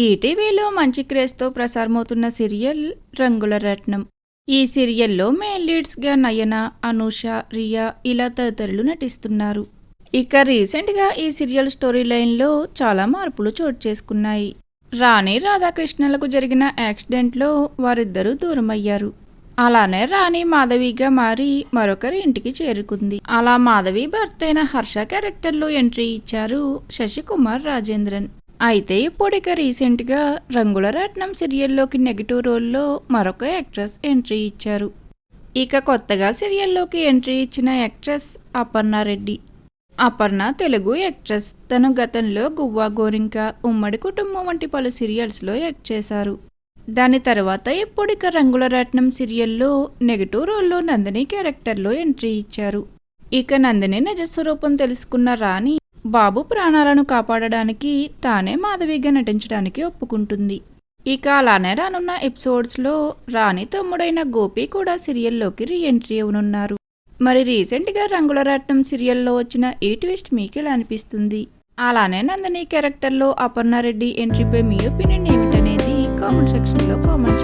ఈటీవీలో మంచి క్రేజ్తో ప్రసారమవుతున్న సీరియల్ రంగుల రత్నం. ఈ సీరియల్లో మెయిన్ లీడ్స్గా నయన అనూష రియా ఇలా తదితరులు నటిస్తున్నారు. ఇక రీసెంట్గా ఈ సీరియల్ స్టోరీ లైన్లో చాలా మార్పులు చోటు చేసుకున్నాయి. రాణి రాధాకృష్ణలకు జరిగిన యాక్సిడెంట్లో వారిద్దరూ దూరమయ్యారు. అలానే రాణి మాధవిగా మారి మరొకరి ఇంటికి చేరుకుంది. అలా మాధవి భర్తైన హర్ష క్యారెక్టర్లో ఎంట్రీ ఇచ్చారు శశికుమార్ రాజేంద్రన్. అయితే ఇప్పుడిక రీసెంట్గా రంగుల రత్నం సీరియల్లోకి నెగిటివ్ రోల్లో మరొక యాక్ట్రెస్ ఎంట్రీ ఇచ్చారు. ఇక కొత్తగా సీరియల్లోకి ఎంట్రీ ఇచ్చిన యాక్ట్రెస్ అపర్ణారెడ్డి అపర్ణ తెలుగు యాక్ట్రెస్. తను గతంలో గువ్వా గోరింక ఉమ్మడి కుటుంబం వంటి పలు సీరియల్స్లో యాక్ట్ చేశారు. దాని తర్వాత ఇప్పుడిక రంగుల రత్నం సీరియల్లో నెగిటివ్ రోల్లో నందిని క్యారెక్టర్లో ఎంట్రీ ఇచ్చారు. ఇక నందిని నిజస్వరూపం తెలుసుకున్న రాణి బాబు ప్రాణాలను కాపాడడానికి తానే మాధవిగా నటించడానికి ఒప్పుకుంటుంది. ఇక అలానే రానున్న ఎపిసోడ్స్లో రాణి తమ్ముడైన గోపి కూడా సీరియల్లోకి రీఎంట్రీ అవనున్నారు మరి రీసెంట్గా రంగుల రాట్నం సీరియల్లో వచ్చిన ఈ ట్విస్ట్ మీకు ఎలా అనిపిస్తుంది? అలానే నందిని క్యారెక్టర్లో అపర్ణారెడ్డి ఎంట్రీపై మీ ఒపీనియన్ ఏమిటనేది కామెంట్ సెక్షన్లో కామెంట్